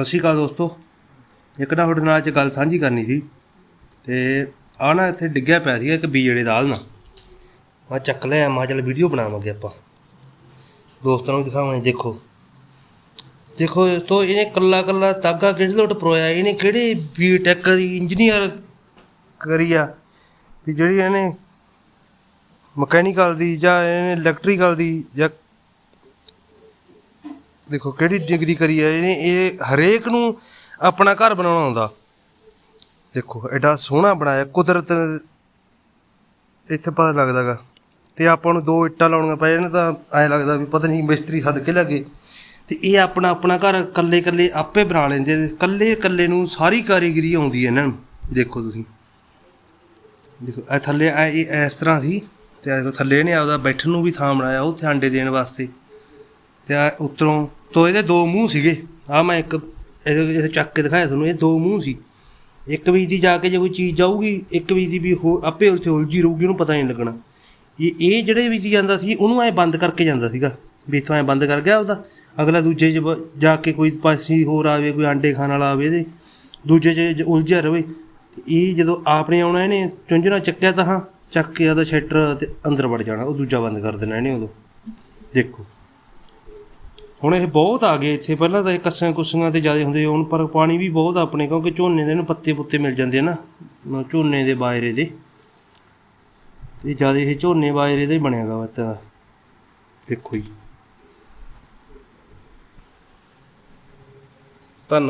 ਸਤਿ ਸ਼੍ਰੀ ਅਕਾਲ ਦੋਸਤੋ। ਇੱਕ ਨਾ ਤੁਹਾਡੇ ਨਾਲ ਅੱਜ ਗੱਲ ਸਾਂਝੀ ਕਰਨੀ ਸੀ ਤੇ ਆ ਨਾ ਇੱਥੇ ਡਿੱਗਿਆ ਪਿਆ ਸੀਗਾ ਇੱਕ ਬੀਜੜੇ ਦਾਲ ਨਾ ਮੈਂ ਚੱਕ ਲਿਆ, ਮੈਂ ਚੱਲ ਵੀਡੀਓ ਬਣਾਵਾਂਗੇ ਆਪਾਂ। ਦੋਸਤਾਂ ਨੂੰ ਦਿਖਾਵਾਂਗੇ ਦੇਖੋ। ਦੇਖੋ ਤੋ ਇਹਨੇ ਕੱਲਾ ਕੱਲਾ ਤਾਗਾ ਕਿਹੜੇ ਲੋਟ ਪਰੋਇਆ, ਇਹਨੇ ਕਿਹੜੇ ਬੀਟੈਕ ਦੀ ਇੰਜੀਨੀਅਰ ਕਰੀ ਆ ਵੀ ਜਿਹੜੀ ਇਹਨੇ ਮਕੈਨੀਕਲ ਦੀ ਜਾਂ ਇਹਨੇ ਇਲੈਕਟ੍ਰੀਕਲ ਦੀ ਜਾਂ ਦੇਖੋ, ਕਿਹੜੀ ਡਿਗਰੀ ਕਰੀ ਹੈ ਇਹਨੇ, ਇਹ ਹਰੇਕ ਨੂੰ ਆਪਣਾ ਘਰ ਬਣਾਉਣਾ ਆਉਂਦਾ। ਦੇਖੋ, ਐਡਾ ਸੋਹਣਾ ਬਣਾਇਆ, ਕੁਦਰਤ ਇੱਥੇ ਪਤਾ ਲੱਗਦਾਗਾ ਤੇ ਆਪਾਂ ਨੂੰ ਦੋ ਇੱਟਾਂ ਲਾਉਣੀਆਂ ਪੈ ਜਾਣ, ਤਾਂ ਐਂ ਲੱਗਦਾ ਵੀ ਪਤਾ ਨਹੀਂ ਮਿਸਤਰੀ ਸੱਦ ਕੇ ਲੱਗੇ ਤੇ ਇਹ ਆਪਣਾ ਆਪਣਾ ਘਰ ਕੱਲੇ ਕੱਲੇ ਆਪੇ ਬਣਾ ਲੈਂਦੇ ਕੱਲੇ ਕੱਲੇ ਨੂੰ ਸਾਰੀ ਕਾਰੀਗਰੀ ਆਉਂਦੀ ਹੈ ਇਹਨਾਂ ਨੂੰ, ਦੇਖੋ ਤੁਸੀਂ। ਦੇਖੋ, ਇਹ ਥੱਲੇ ਐ, ਇਹ ਇਸ ਤਰ੍ਹਾਂ ਸੀ, ਤੇ ਆਹ ਥੱਲੇ ਨੇ ਆਪਦਾ ਬੈਠਣ ਨੂੰ ਵੀ ਥਾਂ ਬਣਾਇਆ ਉੱਥੇ ਆਂਡੇ ਦੇਣ ਵਾਸਤੇ। ਤੇ ਆ ਉੱਤਰੋਂ, ਤੋਂ ਇਹਦੇ ਦੋ ਮੂੰਹ ਸੀਗੇ। ਆ ਮੈਂ ਇੱਕ ਇਹਦੇ ਇਹ ਚੱਕ ਕੇ ਦਿਖਾਇਆ ਤੁਹਾਨੂੰ, ਇਹ ਦੋ ਮੂੰਹ ਸੀ। ਇੱਕ ਵੀ ਦੀ ਜਾ ਕੇ ਜੇ ਕੋਈ ਚੀਜ਼ ਜਾਊਗੀ, ਇੱਕ ਵੀ ਦੀ ਵੀ ਹੋ ਆਪੇ ਉੱਥੇ ਉਲਝੀ ਰਹੂਗੀ, ਉਹਨੂੰ ਪਤਾ ਨਹੀਂ ਲੱਗਣਾ। ਇਹ ਇਹ ਜਿਹੜੇ ਵੀ ਦੀ ਜਾਂਦਾ ਸੀ, ਉਹਨੂੰ ਐ ਬੰਦ ਕਰਕੇ ਜਾਂਦਾ ਸੀਗਾ, ਵੀ ਇੱਥੋਂ ਐ ਬੰਦ ਕਰ ਗਿਆ ਉਹਦਾ। ਅਗਲਾ ਦੂਜੇ 'ਚ ਬ- ਜਾ ਕੇ ਕੋਈ ਪਾਸੀ ਹੋਰ ਆਵੇ, ਕੋਈ ਆਂਡੇ ਖਾਣ ਵਾਲਾ ਆਵੇ ਇਹਦੇ, ਦੂਜੇ 'ਚ ਜ- ਉਲਝਿਆ ਰਵੇ। ਇਹ ਜਦੋਂ ਆਪਨੇ ਆਉਣਾ ਇਹਨੇ ਚੁੰਝਣਾ ਚੱਕਿਆ ਤਾਂ ਹਾਂ, ਚੱਕ ਕੇ ਉਹਦਾ ਸ਼ਟਰ ਤੇ ਅੰਦਰ ਵੜ ਜਾਣਾ, ਉਹ ਦੂਜਾ ਬੰਦ ਕਰ ਦੇਣਾ ਇਹਨੇ ਉਦੋਂ। ਦੇਖੋ। ਹੁਣ ਇਹ ਬਹੁਤ ਆ ਗਏ ਇੱਥੇ। ਪਹਿਲਾਂ ਤਾਂ ਇਹ ਕੱਸਾਂ ਕੁੱਸੀਆਂ ਤੇ ਜ਼ਿਆਦਾ ਹੁੰਦੇ ਹੁਣ ਪਰ ਪਾਣੀ ਵੀ ਬਹੁਤ ਆਪਣੇ ਕਿਉਂਕਿ ਝੋਨੇ ਦੇ ਨੂੰ ਪੱਤੇ ਪੁੱਤੇ ਮਿਲ ਜਾਂਦੇ ਆ ਨਾ ਝੋਨੇ ਦੇ ਬਾਇਰੇ ਦੇ। ਇਹ ਜ਼ਿਆਦਾ ਇਹ ਝੋਨੇ ਬਾਇਰੇ ਦੇ ਬਣਿਆ ਗਾ ਵੱਤ ਦਾ। ਦੇਖੋ ਜੀ। ਧੰਨਵਾਦ।